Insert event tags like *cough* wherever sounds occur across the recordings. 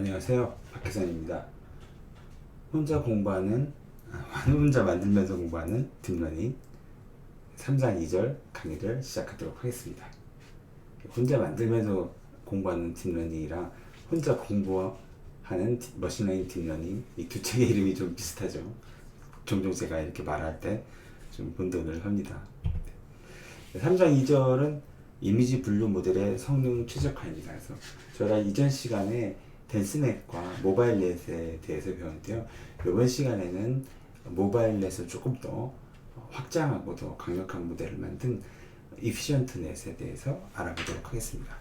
안녕하세요. 박혜선입니다. 혼자 공부하는, 아, 혼자 만들면서 공부하는 딥러닝 3장 2절 강의를 시작하도록 하겠습니다. 혼자 만들면서 공부하는 딥러닝이랑 혼자 공부하는 딥- 머신러닝 딥러닝 이 두 책의 이름이 좀 비슷하죠. 종종 제가 이렇게 말할 때 좀 혼돈을 합니다. 3장 2절은 이미지 분류 모델의 성능 최적화입니다. 그래서 저희가 이전 시간에 댄스넷과 모바일넷에 대해서 배웠는데요. 이번 시간에는 모바일넷을 조금 더 확장하고 더 강력한 모델을 만든 이피션트넷에 대해서 알아보도록 하겠습니다.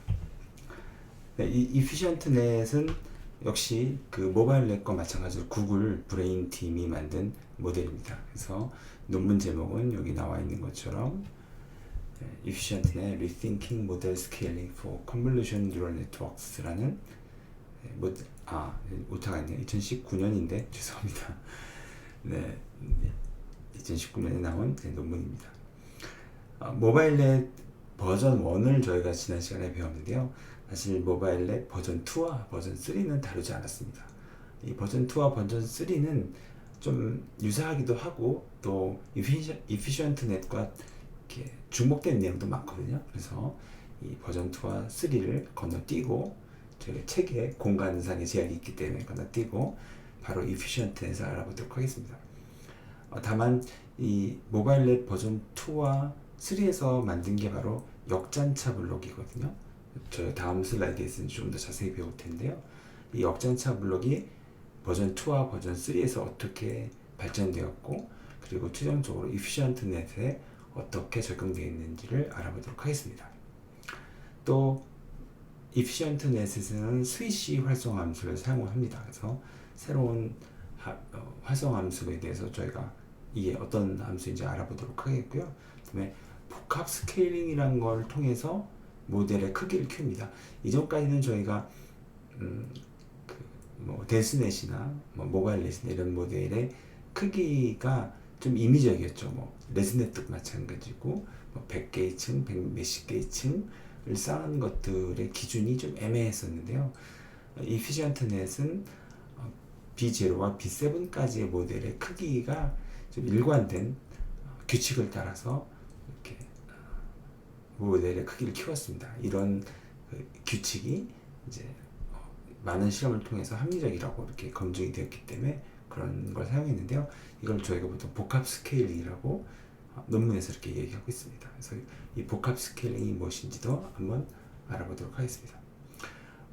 네, 이 이피션트넷은 역시 그 모바일넷과 마찬가지로 구글 브레인 팀이 만든 모델입니다. 그래서 논문 제목은 여기 나와 있는 것처럼 네, Efficientnet Rethinking Model Scaling for Convolution Neural Networks라는 네, 뭐, 아, 오타가 있네요. 2019년인데 *laughs* 죄송합니다. 네, 2019년에 나온 네, 논문입니다. 아, 모바일넷 버전 1을 저희가 지난 시간에 배웠는데요. 사실 모바일넷 버전 2와 버전 3는 다루지 않았습니다. 이 버전 2와 버전 3는 좀 유사하기도 하고 또 이피션트 넷과 이렇게 중복된 내용도 많거든요. 그래서 이 버전 2와 3를 건너뛰고 저희 책에 공간상의 제약이 있기 때문에 건너뛰고 바로 이피션트넷을 알아보도록 하겠습니다. 어, 다만 이 모바일넷 버전 2와 3에서 만든 게 바로 역잔차 블록이거든요. 저 다음 슬라이드에서는 좀더 자세히 배울 텐데요. 이 역잔차 블록이 버전 2와 버전 3에서 어떻게 발전되었고 그리고 최종적으로 이피션트 넷에 어떻게 적용되어 있는지를 알아보도록 하겠습니다. 또 이피션트 넷에서는 스위시 활성 함수를 사용합니다. 그래서 새로운 하, 어, 활성 함수에 대해서 저희가 이게 어떤 함수인지 알아보도록 하겠고요. 그다음에 복합 스케일링이라는 걸 통해서 모델의 크기를 키웁니다. 이전까지는 저희가 음, 그 뭐 데스넷이나 뭐 모바일넷이나 이런 모델의 크기가 좀 임의적이었죠. 뭐 레스넷도 마찬가지고 뭐 100개의 층, 100 몇십 개의 층을 쌓은 것들의 기준이 좀 애매했었는데요. 이피션트넷은 어, B0와 B7까지의 모델의 크기가 좀 일관된 어, 규칙을 따라서 이렇게 어, 모델의 크기를 키웠습니다. 이런 그 규칙이 이제 어, 많은 실험을 통해서 합리적이라고 이렇게 검증이 되었기 때문에 그런 걸 사용했는데요. 이걸 저희가 보통 복합 스케일링이라고 어, 논문에서 이렇게 얘기하고 있습니다. 그래서 이 복합 스케일링이 무엇인지도 한번 알아보도록 하겠습니다.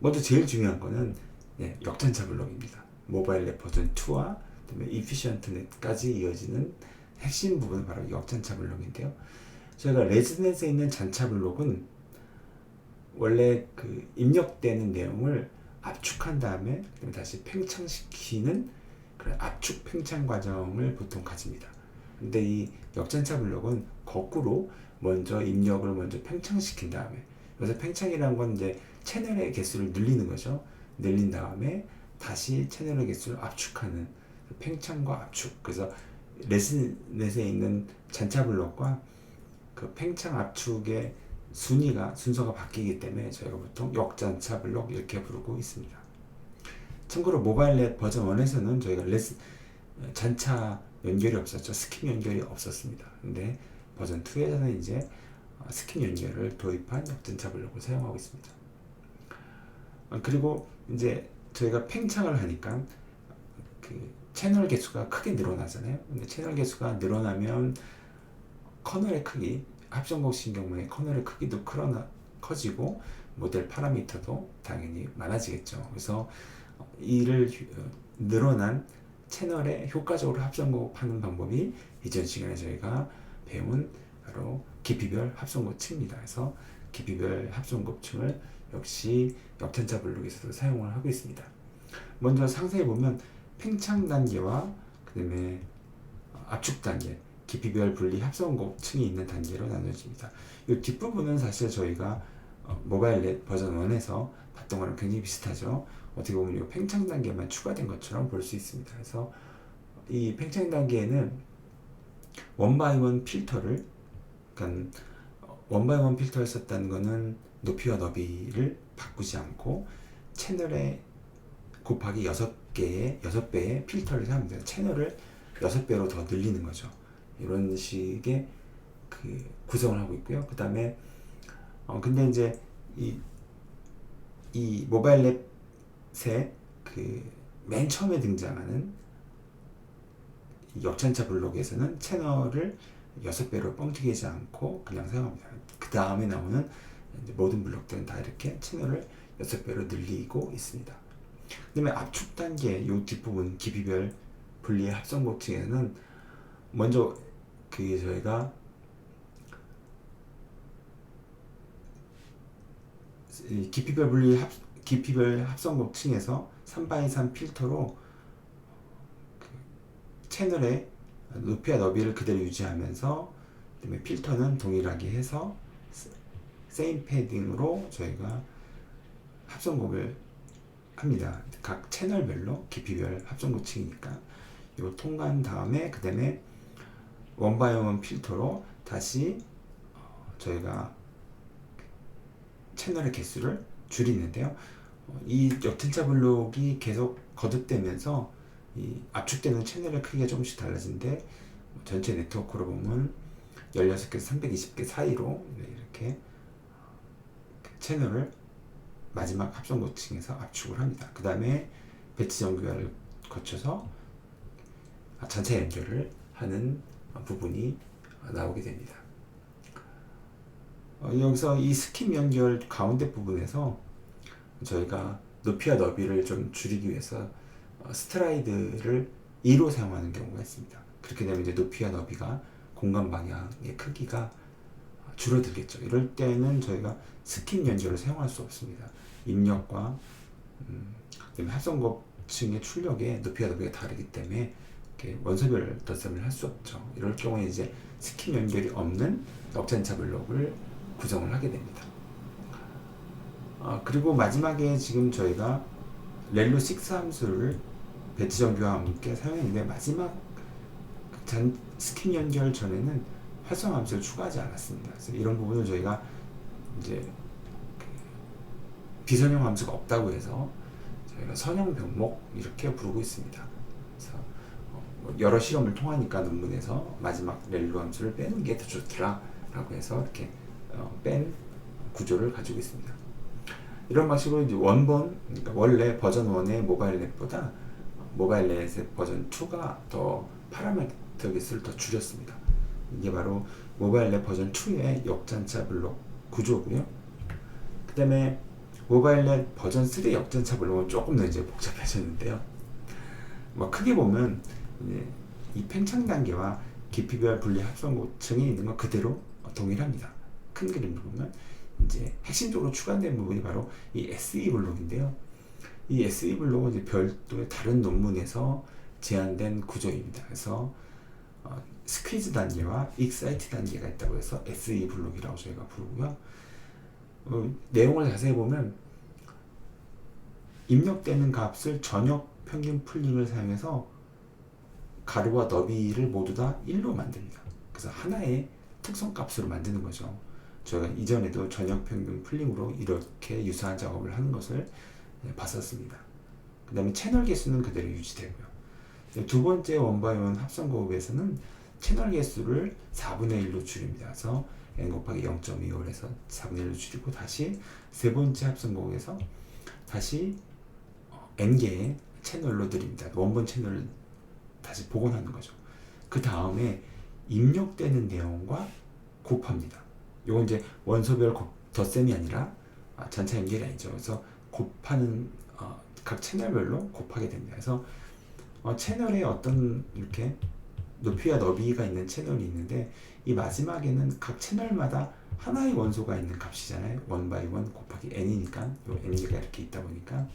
먼저 제일 중요한 거는 예, 역전차 블록입니다. 모바일 넷 버전 2와 그다음에 이피션트 넷까지 이어지는 핵심 부분은 바로 역전차 블록인데요. 저희가 레즈넷에 있는 잔차 블록은 원래 그 입력되는 내용을 압축한 다음에 다시 팽창시키는 그런 압축 팽창 과정을 보통 가집니다. 근데 이 역전차 블록은 거꾸로 먼저 입력을 먼저 팽창시킨 다음에 그래서 팽창이라는 건 이제 채널의 개수를 늘리는 거죠. 늘린 다음에 다시 채널의 개수를 압축하는 그 팽창과 압축. 그래서 레슨넷에 있는 잔차 블록과 그 팽창 압축의 순위가 순서가 바뀌기 때문에 저희가 보통 역잔차 블록 이렇게 부르고 있습니다. 참고로 모바일 넷 버전 1에서는 저희가 레슨 잔차 연결이 없었죠. 스킵 연결이 없었습니다. 근데 버전 2에서는 이제 어, 스킵 연결을 도입한 역전차 블록을 사용하고 있습니다. 어, 그리고 이제 저희가 팽창을 하니까 그 채널 개수가 크게 늘어나잖아요. 근데 채널 개수가 늘어나면 커널의 크기, 합성곡 신경문의 커널의 크기도 크러나, 커지고 모델 파라미터도 당연히 많아지겠죠. 그래서 이를 어, 늘어난 채널에 효과적으로 합성곡 하는 방법이 이전 시간에 저희가 배운 바로 깊이별 합성곱층입니다. 그래서 깊이별 합성곱층을 역시 역전자 블록에서도 사용을 하고 있습니다. 먼저 상세히 보면 팽창 단계와 그다음에 압축 단계, 깊이별 분리 합성곱층이 있는 단계로 나눠집니다. 이 뒷부분은 사실 저희가 어, 모바일넷 버전 1에서 봤던 거랑 굉장히 비슷하죠. 어떻게 보면 이 팽창 단계만 추가된 것처럼 볼 수 있습니다. 그래서 이 팽창 단계에는 원바이원 필터를 그러니까 원바이원 필터를 썼다는 거는 높이와 너비를 바꾸지 않고 채널의 곱하기 6개의 6배의 필터를 사용합니다. 채널을 6배로 더 늘리는 거죠. 이런 식의 그 구성을 하고 있고요. 그 다음에 어 근데 이제 이, 이 모바일 랩 의그맨 처음에 등장하는 이 역전차 블록에서는 채널을 6배로 뻥튀기지 않고 그냥 사용합니다. 그 다음에 나오는 모든 블록들은 다 이렇게 채널을 6배로 늘리고 있습니다. 그 다음에 압축 단계 요 뒷부분 깊이별 분리의 합성 복층에는 먼저 그 저희가 이 깊이별 분리 합 깊이별 합성 복층에서 3x3 필터로 그 채널의 높이와 너비를 그대로 유지하면서 그다음에 필터는 동일하게 해서 세임 패딩으로 저희가 합성곡을 합니다. 각 채널별로 깊이별 합성 고층이니까 이거 통과한 다음에 그 다음에 원바이원 필터로 다시 어, 저희가 채널의 개수를 줄이는데요. 어, 이 역전차 블록이 계속 거듭되면서 이 압축되는 채널의 크기가 조금씩 달라지는데 전체 네트워크로 보면 16개에서 320개 사이로 이렇게 채널을 마지막 합성 고층에서 압축을 합니다. 그 다음에 배치 정교화를 거쳐서 전체 연결을 하는 부분이 나오게 됩니다. 어, 여기서 이 스킨 연결 가운데 부분에서 저희가 높이와 너비를 좀 줄이기 위해서 어, 스트라이드를 2로 사용하는 경우가 있습니다. 그렇게 되면 이제 높이와 너비가 공간 방향의 크기가 줄어들겠죠. 이럴 때는 저희가 스킨 연결을 사용할 수 없습니다. 입력과 음, 합성곱층의 출력의 높이와 너비가 다르기 때문에 원소별 덧셈을 할 수 없죠. 이럴 경우에 이제 스킨 연결이 없는 역전차 블록을 구성을 하게 됩니다. 아, 그리고 마지막에 지금 저희가 렐로 6 함수를 배치 정규와 함께 사용했는데 마지막 잔 스킨 연결 전에는 활성 함수를 추가하지 않았습니다. 그래서 이런 부분을 저희가 이제 그 비선형 함수가 없다고 해서 저희가 선형 병목 이렇게 부르고 있습니다. 그래서 어, 뭐 여러 실험을 통하니까 논문에서 마지막 렐로 함수를 빼는 게 더 좋더라라고 해서 이렇게 어, 뺀 구조를 가지고 있습니다. 이런 방식으로 이제 원본 그러니까 원래 버전 1의 모바일 넷보다 모바일 넷의 버전 2가 더 파라미터 개수를 더 줄였습니다. 이게 바로 모바일 넷 버전 2의 역전차 블록 구조고요. 그 다음에 모바일 넷 버전 3의 역전차 블록은 조금 더 이제 복잡해졌는데요. 뭐 크게 보면 이 팽창 단계와 깊이별 분리 합성 고층이 있는 건 그대로 동일합니다. 큰 그림을 보면 이제 핵심적으로 추가된 부분이 바로 이 SE 블록인데요. 이 SE 블록은 이제 별도의 다른 논문에서 제한된 구조입니다. 그래서 어, 스퀴즈 단계와 익사이트 단계가 있다고 해서 SE 블록이라고 저희가 부르고요. 어, 내용을 자세히 보면 입력되는 값을 전역 평균 풀링을 사용해서 가로와 너비를 모두 다 1로 만듭니다. 그래서 하나의 특성 값으로 만드는 거죠. 저희가 이전에도 전역 평균 풀링으로 이렇게 유사한 작업을 하는 것을 네, 봤었습니다. 그 다음에 채널 개수는 그대로 유지되고요. 두 번째 원바이원 합성 고급에서는 채널 개수를 4분의 1로 줄입니다. 그래서 n 곱하기 0.25를 해서 4분의 1로 줄이고 다시 세 번째 합성 고급에서 다시 어, n개의 채널로 드립니다. 원본 채널을 다시 복원하는 거죠. 그 다음에 입력되는 내용과 곱합니다. 요건 이제 원소별 덧셈이 아니라 아, 전체 연결이 아니죠. 그래서 곱하는 어, 각 채널별로 곱하게 됩니다. 그래서 어, 채널에 어떤 이렇게 높이와 너비가 있는 채널이 있는데 이 마지막에는 각 채널마다 하나의 원소가 있는 값이잖아요. 원 바이 원 곱하기 n이니까 요 n개가 이렇게 있다 보니까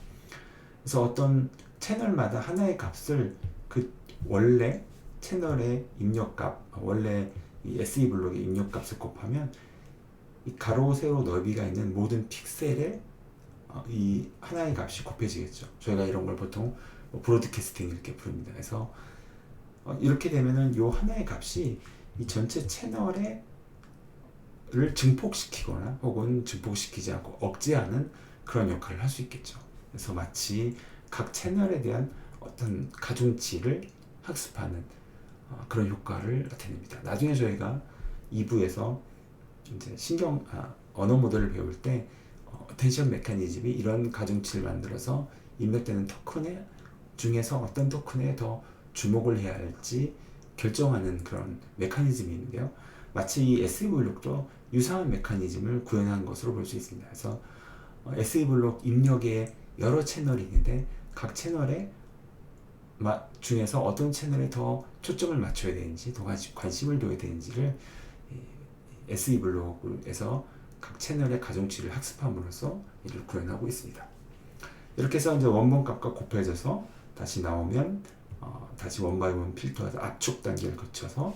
그래서 어떤 채널마다 하나의 값을 그 원래 채널의 입력값 원래 이 SE 블록의 입력값을 곱하면 이 가로 세로 넓이가 있는 모든 픽셀에 어, 이 하나의 값이 곱해지겠죠. 저희가 이런 걸 보통 뭐 브로드캐스팅 이렇게 부릅니다. 그래서 어, 이렇게 되면은 요 하나의 값이 이 전체 채널에 를 증폭시키거나 혹은 증폭시키지 않고 억제하는 그런 역할을 할 수 있겠죠. 그래서 마치 각 채널에 대한 어떤 가중치를 학습하는 어, 그런 효과를 나타냅니다. 나중에 저희가 2부에서 이제 신경 아, 언어 모델을 배울 때 어, 텐션 메커니즘이 이런 가중치를 만들어서 입력되는 토큰에 중에서 어떤 토큰에 더 주목을 해야 할지 결정하는 그런 메커니즘이 있는데요. 마치 이 SE 블록도 유사한 메커니즘을 구현한 것으로 볼 수 있습니다. 그래서 어, SE 블록 입력에 여러 채널이 있는데 각 채널에 마- 중에서 어떤 채널에 더 초점을 맞춰야 되는지, 더 관심- 관심을 둬야 되는지를 이 SE 블록에서 각 채널의 가중치를 학습함으로써 이를 구현하고 있습니다. 이렇게 해서 이제 원본 값과 곱해져서 다시 나오면 어, 다시 원바이원 필터에서 압축 단계를 거쳐서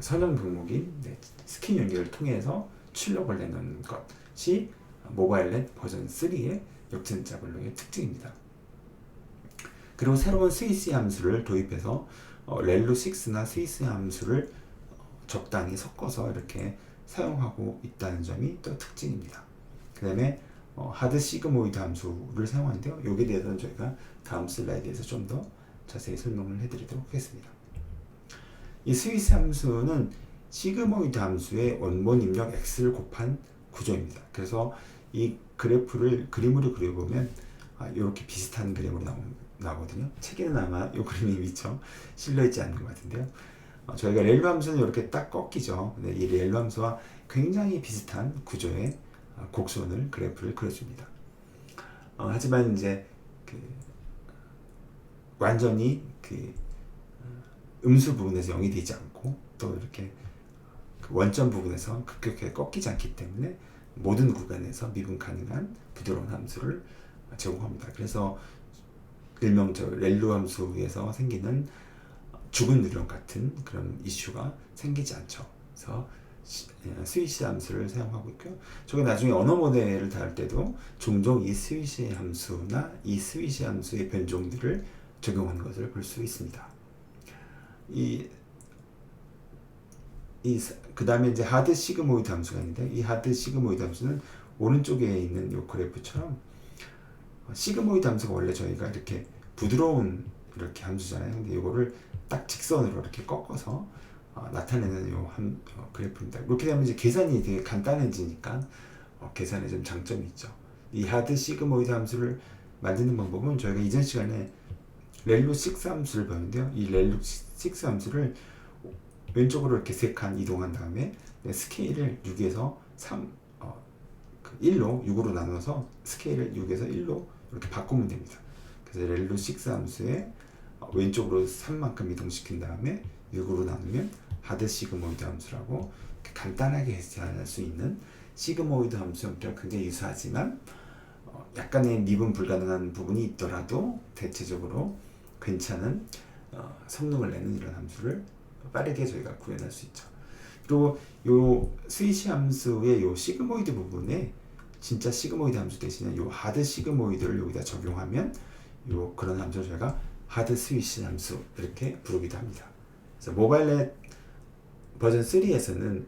선형 종목인 네, 스킨 연결을 통해서 출력을 내놓는 것이 모바일 넷 버전 3의 역전자 블록의 특징입니다. 그리고 새로운 스위스 함수를 도입해서 어, 렐로 6나 스위스 함수를 어, 적당히 섞어서 이렇게 사용하고 있다는 점이 또 특징입니다. 그 다음에 어, 하드 시그모이드 함수를 사용하는데요. 여기에 대해서는 저희가 다음 슬라이드에서 좀 더 자세히 설명을 해드리도록 하겠습니다. 이 스위스 함수는 시그모이드 함수의 원본 입력 x를 곱한 구조입니다. 그래서 이 그래프를 그림으로 그려보면 아, 이렇게 비슷한 그림으로 나오, 나오거든요. 책에는 아마 이 그림이 미처 실려있지 않는 것 같은데요. 어, 저희가 렐로 함수는 이렇게 딱 꺾이죠. 근데 이 렐로 함수와 굉장히 비슷한 구조의 어, 곡선을 그래프를 그려줍니다. 어, 하지만 이제 그 완전히 그 어, 음수 부분에서 0이 되지 않고 또 이렇게 그 원점 부분에서 급격하게 꺾이지 않기 때문에 모든 구간에서 미분 가능한 부드러운 함수를 제공합니다. 그래서 일명 저 렐로 함수에서 생기는 죽은 누령 같은 그런 이슈가 생기지 않죠. 그래서 시- 예, 스위시 함수를 사용하고 있고요. 저게 나중에 언어 모델을 다룰 때도 종종 이 스위시 함수나 이 스위시 함수의 변종들을 적용하는 것을 볼 수 있습니다. 이, 이, 그 다음에 이제 하드 시그모이드 함수가 있는데, 이 하드 시그모이드 함수는 오른쪽에 있는 이 그래프처럼, 어, 시그모이드 함수가 원래 저희가 이렇게 부드러운 이렇게 함수잖아요. 근데 이거를 딱 직선으로 이렇게 꺾어서 어, 나타내는 요 함, 어, 그래프입니다. 이렇게 되면 이제 계산이 되게 간단해지니까 어, 계산에 좀 장점이 있죠. 이 하드 시그모이드 함수를 만드는 방법은 저희가 이전 시간에 렐로 6 함수를 배웠는데요. 이 렐로 6 함수를 왼쪽으로 이렇게 세 칸 이동한 다음에 네, 스케일을 6에서 3, 어, 그 1로 6으로 나눠서 스케일을 6에서 1로 이렇게 바꾸면 됩니다. 그래서 렐로 6 함수에 어, 왼쪽으로 3만큼 이동시킨 다음에 6으로 나누면 하드 시그모이드 함수라고 간단하게 계산할 수 있는 시그모이드 함수 형태가 굉장히 유사하지만 어, 약간의 미분 불가능한 부분이 있더라도 대체적으로 괜찮은 어, 성능을 내는 이런 함수를 빠르게 저희가 구현할 수 있죠. 그리고 요 스위시 함수의 요 시그모이드 부분에 진짜 시그모이드 함수 대신에 요 하드 시그모이드를 여기다 적용하면 요 그런 함수를 저희가 하드 스위시 함수 이렇게 부르기도 합니다. 그래서 모바일넷 버전 3에서는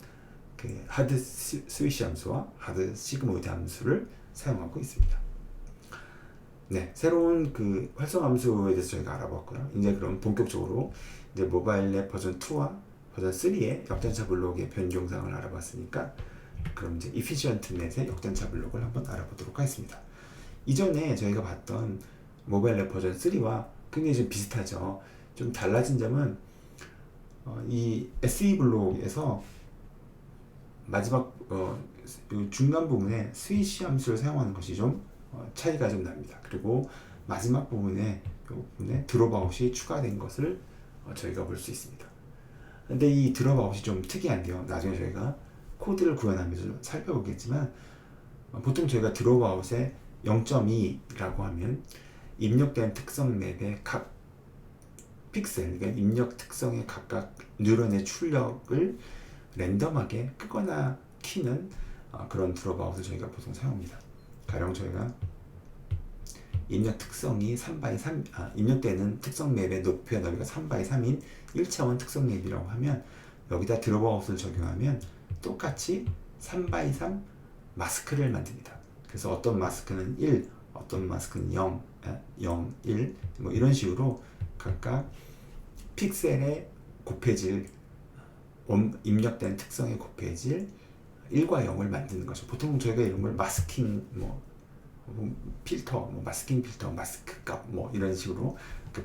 그 하드 스- 스위시 함수와 하드 시그모이드 함수를 사용하고 있습니다. 네, 새로운 그 활성 함수에 대해서 저희가 알아봤고요. 이제 그럼 본격적으로 이제 모바일넷 버전 2와 버전 3의 역전차 블록의 변경사항을 알아봤으니까 그럼 이제 이피시언트 넷의 역전차 블록을 한번 알아보도록 하겠습니다. 이전에 저희가 봤던 모바일넷 버전 3와 굉장히 좀 비슷하죠. 좀 달라진 점은 어, 이 SE 블록에서 마지막 어, 요 중간 부분에 스위시 함수를 사용하는 것이 좀 어, 차이가 좀 납니다. 그리고 마지막 부분에 요 부분에 드롭아웃이 추가된 것을 어, 저희가 볼 수 있습니다. 근데 이 드롭아웃이 좀 특이한데요. 나중에 저희가 코드를 구현하면서 살펴보겠지만 어, 보통 저희가 드롭아웃에 0.2라고 하면 입력된 특성 맵의 각 픽셀, 그러니까 입력 특성의 각각 뉴런의 출력을 랜덤하게 끄거나 키는 어, 그런 드롭아웃을 저희가 보통 사용합니다. 가령 저희가 입력 특성이 3x 3, 아, 입력되는 특성 맵의 높이와 너비가 3x 3인 1차원 특성 맵이라고 하면 여기다 드롭아웃을 적용하면 똑같이 3x3 마스크를 만듭니다. 그래서 어떤 마스크는 1, 어떤 마스크는 0, 0, 1, 뭐 이런 식으로 각각 픽셀의 곱해질 원- 입력된 특성의 곱해질 1과 0을 만드는 거죠. 보통 저희가 이런 걸 마스킹 뭐, 뭐 필터, 뭐 마스킹 필터, 마스크 값 뭐 이런 식으로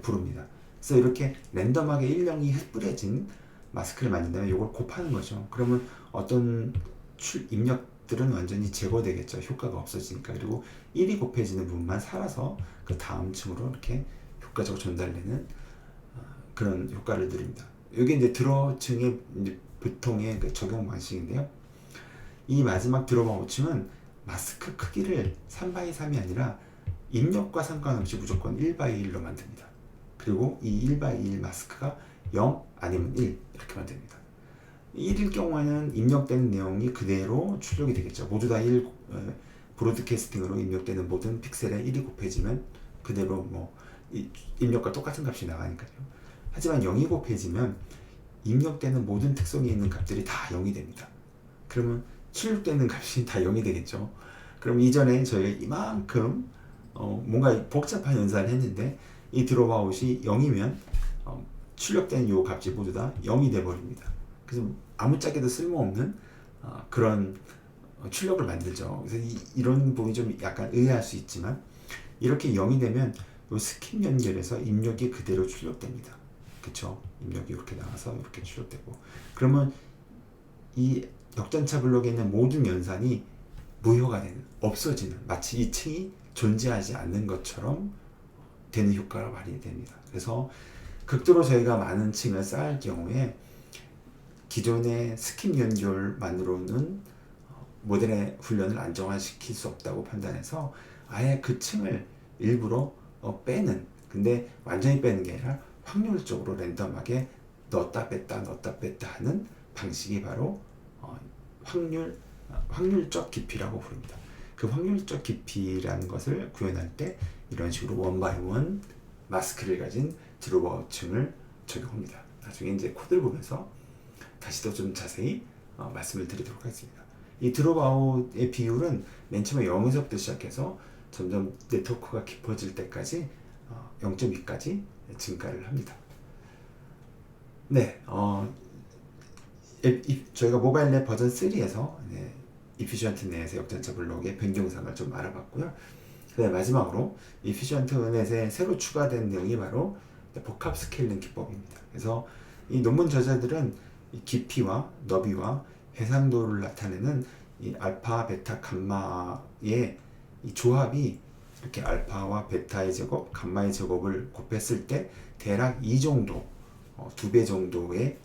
부릅니다. 그래서 이렇게 랜덤하게 1, 0이 뿌려진 마스크를 만든다면 이걸 곱하는 거죠. 그러면 어떤 출, 입력 들은 완전히 제거되겠죠. 효과가 없어지니까. 그리고 1이 곱해지는 부분만 살아서 그 다음 층으로 이렇게 효과적으로 전달되는 어, 그런 효과를 누립니다. 이게 이제 드러층의 이제 보통의 그 적용 방식인데요. 이 마지막 드러마 5층은 마스크 크기를 3x 3이 아니라 입력과 상관없이 무조건 1x1로 만듭니다. 그리고 이 1x1 마스크가 0 아니면 1 이렇게 만듭니다. 1일 경우에는 입력되는 내용이 그대로 출력이 되겠죠. 모두 다 1, 어, 브로드캐스팅으로 입력되는 모든 픽셀에 1이 곱해지면 그대로 뭐 이- 입력과 똑같은 값이 나가니까요. 하지만 0이 곱해지면 입력되는 모든 특성이 있는 값들이 다 0이 됩니다. 그러면 출력되는 값이 다 0이 되겠죠. 그럼 이전에 저희가 이만큼 어, 뭔가 복잡한 연산을 했는데 이 드롭아웃이 0이면 어, 출력된 요 값이 모두 다 0이 돼 버립니다. 그래서 아무짝에도 쓸모없는 어, 그런 어, 출력을 만들죠. 그래서 이, 런 부분이 좀 약간 의아할 수 있지만 이렇게 0이 되면 요 스킵 연결에서 입력이 그대로 출력됩니다. 그쵸? 입력이 이렇게 나와서 이렇게 출력되고 그러면 이 역전차 블록에 있는 모든 연산이 무효가 되는 없어지는 마치 이 층이 존재하지 않는 것처럼 되는 효과가 발휘됩니다. 그래서 극도로 저희가 많은 층을 쌓을 경우에 기존의 스킵 연결만으로는 어, 모델의 훈련을 안정화시킬 수 없다고 판단해서 아예 그 층을 일부러 어, 빼는 근데 완전히 빼는 게 아니라 확률적으로 랜덤하게 넣었다 뺐다 넣었다 뺐다 하는 방식이 바로 어, 확률 어, 확률적 깊이라고 부릅니다. 그 확률적 깊이라는 것을 구현할 때 이런 식으로 원바이원 마스크를 가진 드로버층을 적용합니다. 나중에 이제 코드를 보면서 다시 더 좀 자세히 어, 말씀을 드리도록 하겠습니다. 이 드롭아웃의 비율은 맨 처음에 0에서부터 시작해서 점점 네트워크가 깊어질 때까지 어, 0.2까지 증가를 합니다. 네, 어, 앱- 이- 저희가 모바일 랩 버전 3에서 네, 이피션트 넷의 역전차 블록의 변경상을 좀 알아봤고요. 네, 마지막으로 이피션트 넷에 새로 추가된 내용이 바로 복합 스케일링 기법입니다. 그래서 이 논문 저자들은 이 깊이와 너비와 해상도를 나타내는 이 알파, 베타, 감마의 이 조합이 이렇게 알파와 베타의 제곱, 감마의 제곱을 곱했을 때 대략 이 정도, 어, 두배 정도의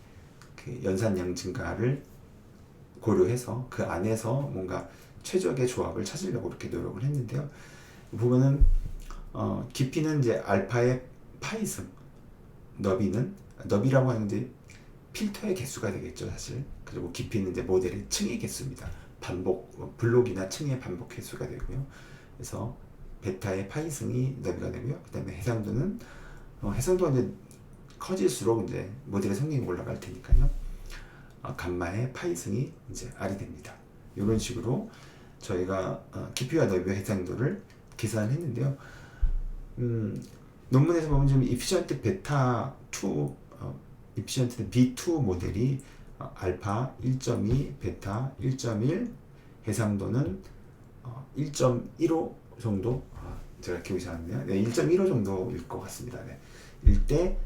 그 연산량 증가를 고려해서 그 안에서 뭔가 최적의 조합을 찾으려고 이렇게 노력을 했는데요. 보면은 어, 깊이는 이제 알파의 파이승, 너비는 너비라고 하는데 필터의 개수가 되겠죠, 사실. 그리고 깊이는 이제 모델의 층의 개수입니다. 반복 어, 블록이나 층의 반복 개수가 되고요. 그래서 베타의 파이승이 너비가 되고요. 그 다음에 해상도는 어, 해상도가 이제 커질수록 이제 모델의 성능이 올라갈 테니까요. 어, 감마의 파이승이 이제 R이 됩니다. 이런 식으로 저희가 어, 깊이와 너비와 해상도를 계산했는데요. 음, 논문에서 보면 좀 이피션트 베타 2, 어, 이피션트 B2 모델이 어, 알파 1.2, 베타 1.1, 해상도는 어, 1.15 정도 아, 제가 기억이 잘 안 나네요. 네, 1.15 정도일 것 같습니다. 네. 일때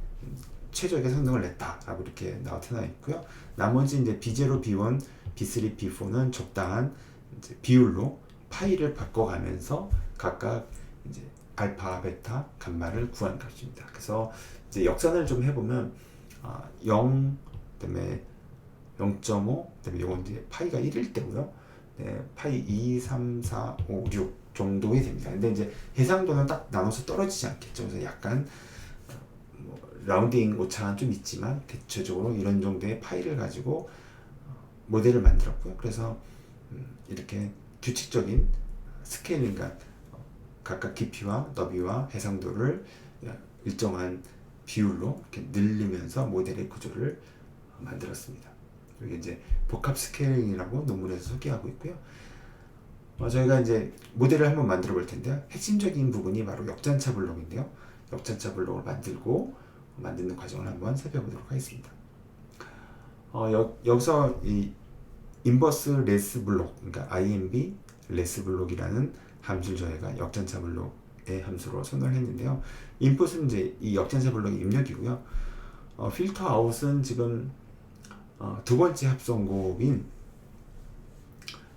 최적의 성능을 냈다라고 이렇게 나타나 있고요. 나머지 이제 B0, B1, B3, B4는 적당한 비율로 파일을 바꿔가면서 각각 이제 알파, 베타, 감마를 구한 값입니다. 그래서 이제 역산을 좀 해보면 아, 0, 그다음에 0.5, 그다음에 요건 이제 파이가 1일 때고요. 네, 파이 2, 3, 4, 5, 6 정도가 됩니다. 근데 이제 해상도는 딱 나눠서 떨어지지 않겠죠. 그래서 약간 뭐 라운딩 오차는 좀 있지만 대체적으로 이런 정도의 파일을 가지고 어, 모델을 만들었고요. 그래서 음, 이렇게 규칙적인 스케일링과 어, 각각 깊이와 너비와 해상도를 일정한 비율로 이렇게 늘리면서 모델의 구조를 만들었습니다. 이게 이제 복합 스케일링이라고 논문에서 소개하고 있고요. 어, 저희가 이제 모델을 한번 만들어 볼 텐데요. 핵심적인 부분이 바로 역전차 블록인데요. 역전차 블록을 만들고 만드는 과정을 한번 살펴보도록 하겠습니다. 어, 여, 여기서 이 인버스 레스 블록, 그러니까 IMB 레스 블록이라는 함수를 저희가 역전차 블록 의 함수로 선언을 했는데요. 인풋은 이제 이 역전차 블록의 입력이고요. 어, 필터 아웃은 지금 어, 두 번째 합성곱인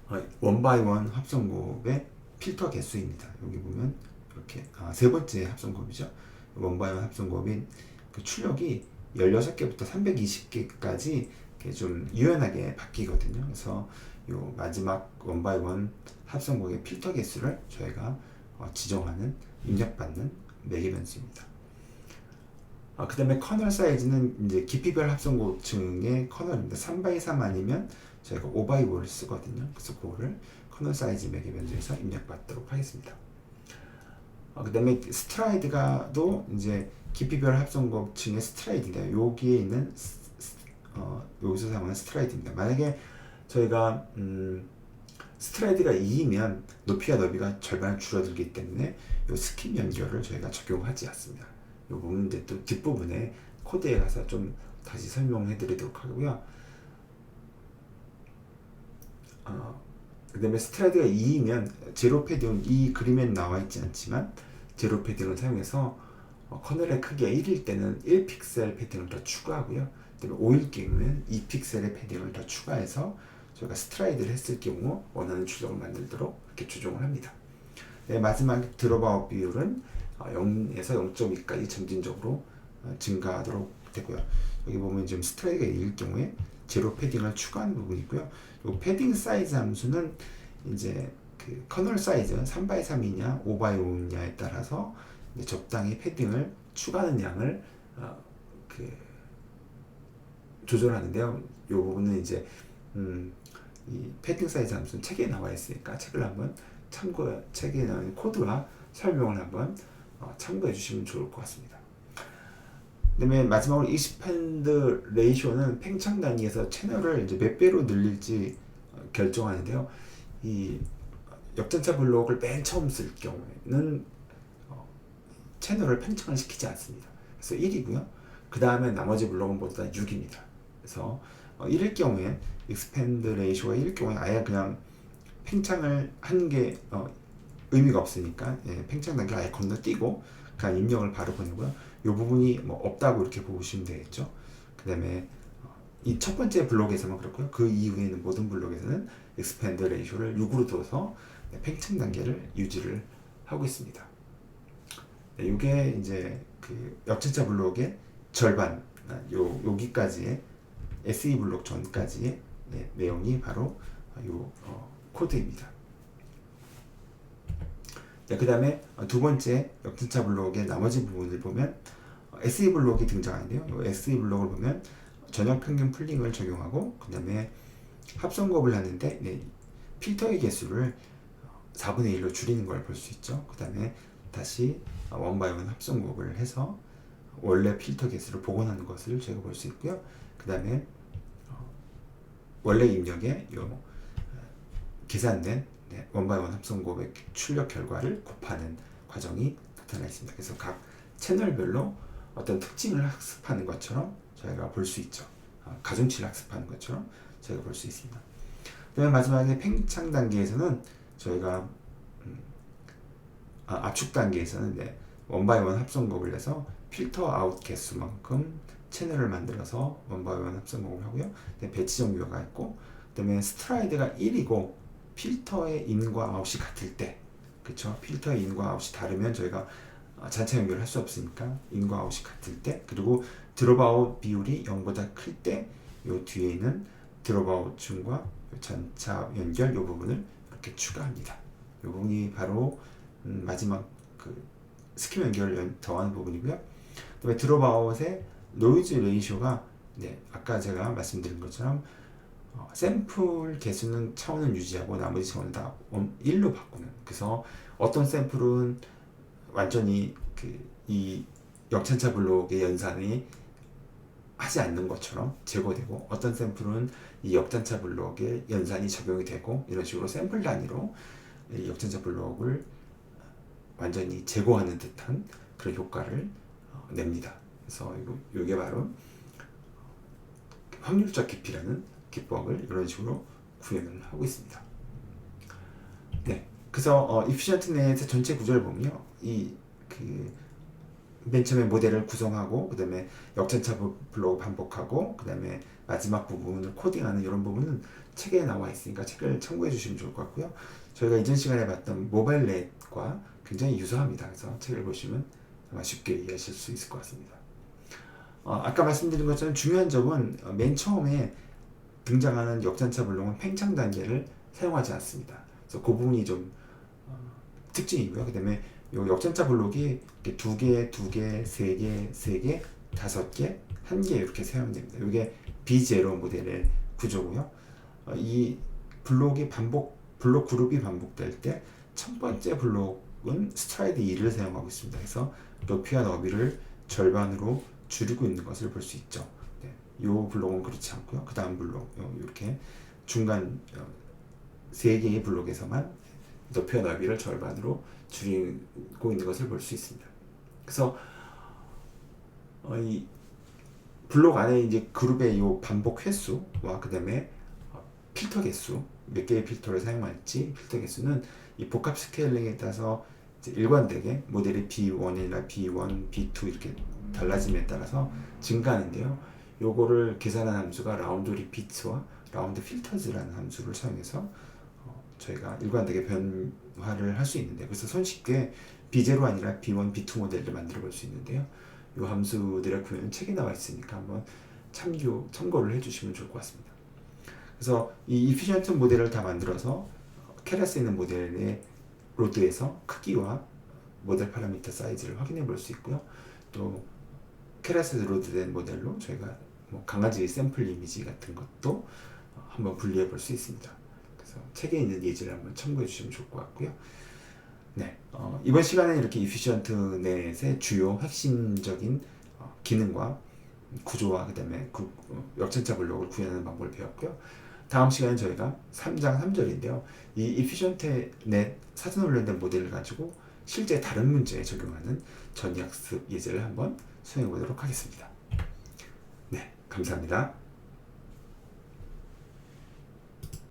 어, 원바이원 합성곱의 필터 개수입니다. 여기 보면 이렇게 아, 세 번째 합성곱이죠. 원바이원 합성곱인 그 출력이 16개부터 320개까지 좀 유연하게 바뀌거든요. 그래서 요 마지막 원바이원 합성곡의 필터 개수를 저희가 어, 지정하는 입력받는 매개 변수입니다. 아, 그 다음에 커널 사이즈는 이제 깊이별 합성 고층의 커널입니다. 3x3 아니면 저희가 5x5를 쓰거든요. 그래서 그거를 커널 사이즈 매개 변수에서 입력받도록 하겠습니다. 아, 그 다음에 스트라이드가도 이제 깊이별 합성 고층의 스트라이드인데 여기에 있는 스, 스, 어, 여기서 사용하는 스트라이드입니다. 만약에 저희가 음, 스트라이드가 2이면 높이와 너비가 절반 줄어들기 때문에 이 스킵 연결을 저희가 적용하지 않습니다. 이 부분은 이제 또 뒷부분에 코드에 가서 좀 다시 설명해 드리도록 하고요. 어, 그 다음에 스트라이드가 2이면 제로 패딩은 이 그림엔 나와 있지 않지만 제로 패딩을 사용해서 어, 커널의 크기가 1일 때는 1픽셀 패딩을 더 추가하고요. 그다음에 5일 경우는 2픽셀의 패딩을 더 추가해서 저희가 스트라이드를 했을 경우 원하는 출력을 만들도록 이렇게 조정을 합니다. 네, 마지막 드롭아웃 비율은 0에서 0.2까지 점진적으로 어, 증가하도록 되고요. 여기 보면 지금 스트라이드가 2일 경우에 제로 패딩을 추가하는 부분이고요. 이 패딩 사이즈 함수는 이제 그 커널 사이즈 3x 3이냐 5x 5냐에 따라서 적당히 패딩을 추가하는 양을 어, 그 조절하는데요. 이 부분은 이제 음, 이 패딩 사이즈 함수는 책에 나와 있으니까 책을 한번 참고 책에 나온 코드와 설명을 한번 어, 참고해 주시면 좋을 것 같습니다. 그다음에 마지막으로 익스펜드 레이쇼는 팽창 단위에서 채널을 이제 몇 배로 늘릴지 어, 결정하는데요. 이 역전차 블록을 맨 처음 쓸 경우에는 어, 채널을 팽창을 시키지 않습니다. 그래서 1이고요. 그 다음에 나머지 블록은 모두 다 6입니다. 그래서 어, 1일 경우에 익스펜드 레이쇼가 1일 경우에 아예 그냥 팽창을 하는 게 어, 의미가 없으니까 예, 팽창 단계 아예 건너뛰고 그냥 입력을 바로 보내고요. 이 부분이 뭐 없다고 이렇게 보시면 되겠죠. 그 다음에 어, 이첫 번째 블록에서만 그렇고요. 그 이후에 는 모든 블록에서는 익스펜드 레이쇼를 6으로 둬서 네, 팽창 단계를 유지를 하고 있습니다. 네, 이게 이제 그 역전차 블록의 절반, 아, 요 여기까지의 SE 블록 전까지의 네, 내용이 바로 요 어, 코드입니다. 네, 그 다음에 두 번째 역전차 블록의 나머지 부분을 보면 SE 블록이 등장하는데요. 이 SE 블록을 보면 전형 평균 풀링을 적용하고 그 다음에 합성곱을 하는데 네, 필터의 개수를 4분의 1로 줄이는 걸 볼 수 있죠. 그 다음에 다시 원바이원 합성곱을 해서 원래 필터 개수를 복원하는 것을 제가 볼 수 있고요. 그 다음에 원래 입력에 요 어, 계산된 네, 원바이원 합성곱의 출력 결과를 곱하는 과정이 나타나 있습니다. 그래서 각 채널별로 어떤 특징을 학습하는 것처럼 저희가 볼 수 있죠. 어, 가중치를 학습하는 것처럼 저희가 볼 수 있습니다. 그다음에 마지막에 팽창 단계에서는 저희가 음, 아, 압축 단계에서는 네, 원바이원 합성곱을 내서 필터 아웃 개수만큼 채널을 만들어서 원바이원 합성곡을 하고요. 배치 정규가 있고, 그다음에 스트라이드가 1이고 필터의 인과 아웃이 같을 때, 그렇죠? 필터의 인과 아웃이 다르면 저희가 잔차 연결을 할 수 없으니까 인과 아웃이 같을 때, 그리고 드롭아웃 비율이 0보다 클 때, 요 뒤에 있는 드롭아웃 층과 전차 연결 요 부분을 이렇게 추가합니다. 요 부분이 바로 음, 마지막 그 스킵 연결을 더하는 부분이고요. 그다음에 드롭아웃의 노이즈 레이쇼가 네, 아까 제가 말씀드린 것처럼 어, 샘플 개수는 차원을 유지하고 나머지 차원은 다 1로 바꾸는 그래서 어떤 샘플은 완전히 그 이 역천차 블록의 연산이 하지 않는 것처럼 제거되고 어떤 샘플은 이 역전차 블록의 연산이 적용이 되고 이런 식으로 샘플 단위로 이 역전자 블록을 완전히 제거하는 듯한 그런 효과를 어, 냅니다. 그래서 이게 바로 확률적 깊이라는 기법을 이런 식으로 구현을 하고 있습니다. 네, 그래서 어, 이피션트 넷의 전체 구조를 보면요, 이그 맨 처음에 모델을 구성하고 그 다음에 역전차 부- 블록 반복하고 그 다음에 마지막 부분을 코딩하는 이런 부분은 책에 나와 있으니까 책을 참고해 주시면 좋을 것 같고요. 저희가 이전 시간에 봤던 모바일 넷과 굉장히 유사합니다. 그래서 책을 보시면 아마 쉽게 이해하실 수 있을 것 같습니다. 어, 아까 말씀드린 것처럼 중요한 점은 어, 맨 처음에 등장하는 역전차 블록은 팽창 단계를 사용하지 않습니다. 그래서 그 부분이 좀 어, 특징이고요. 그다음에 요 역전차 블록이 두 개, 두 개, 세 개, 세 개, 다섯 개, 한 개 이렇게 사용됩니다. 이게 B0 모델의 구조고요. 어, 이 블록이 반복 블록 그룹이 반복될 때 첫 번째 블록은 스트라이드 2를 사용하고 있습니다. 그래서 높이와 너비를 절반으로 줄이고 있는 것을 볼 수 있죠. 네, 이 블록은 그렇지 않고요. 그 다음 블록 요- 이렇게 중간 어, 세 개의 블록에서만 높이와 너비를 절반으로 줄이고 있는 것을 볼 수 있습니다. 그래서 어, 이 블록 안에 이제 그룹의 이 반복 횟수와 그다음에 어, 필터 개수 몇 개의 필터를 사용할지 필터 개수는 이 복합 스케일링에 따라서 일관되게 모델이 B1이나 B1, B2 이렇게 달라짐에 따라서 증가하는데요. 요거를 계산한 함수가 라운드 리피트와 라운드 필터즈라는 함수를 사용해서 어, 저희가 일관되게 변화를 할 수 있는데 그래서 손쉽게 B0 아니라 B1, B2 모델을 만들어 볼 수 있는데요. 이 함수들의 구현은 책에 나와 있으니까 한번 참고 참고를 해주시면 좋을 것 같습니다. 그래서 이 이피션트 모델을 다 만들어서 캐라스 있는 모델의 로드에서 크기와 모델 파라미터 사이즈를 확인해 볼 수 있고요. 또 캐라스 로드된 모델로 저희가 뭐 강아지 샘플 이미지 같은 것도 어, 한번 분리해 볼 수 있습니다. 그래서 책에 있는 예제를 한번 참고해 주시면 좋을 것 같고요. 네, 어, 이번 시간에 이렇게 이피션트 넷의 주요 핵심적인 어, 기능과 구조와 그다음에 그, 어, 역전차 블록을 구현하는 방법을 배웠고요. 다음 시간에 저희가 3장 3절인데요. 이 이피션트 넷 사전 훈련된 모델을 가지고 실제 다른 문제에 적용하는 전약습 예제를 한번 수행해 보도록 하겠습니다. 네, 감사합니다.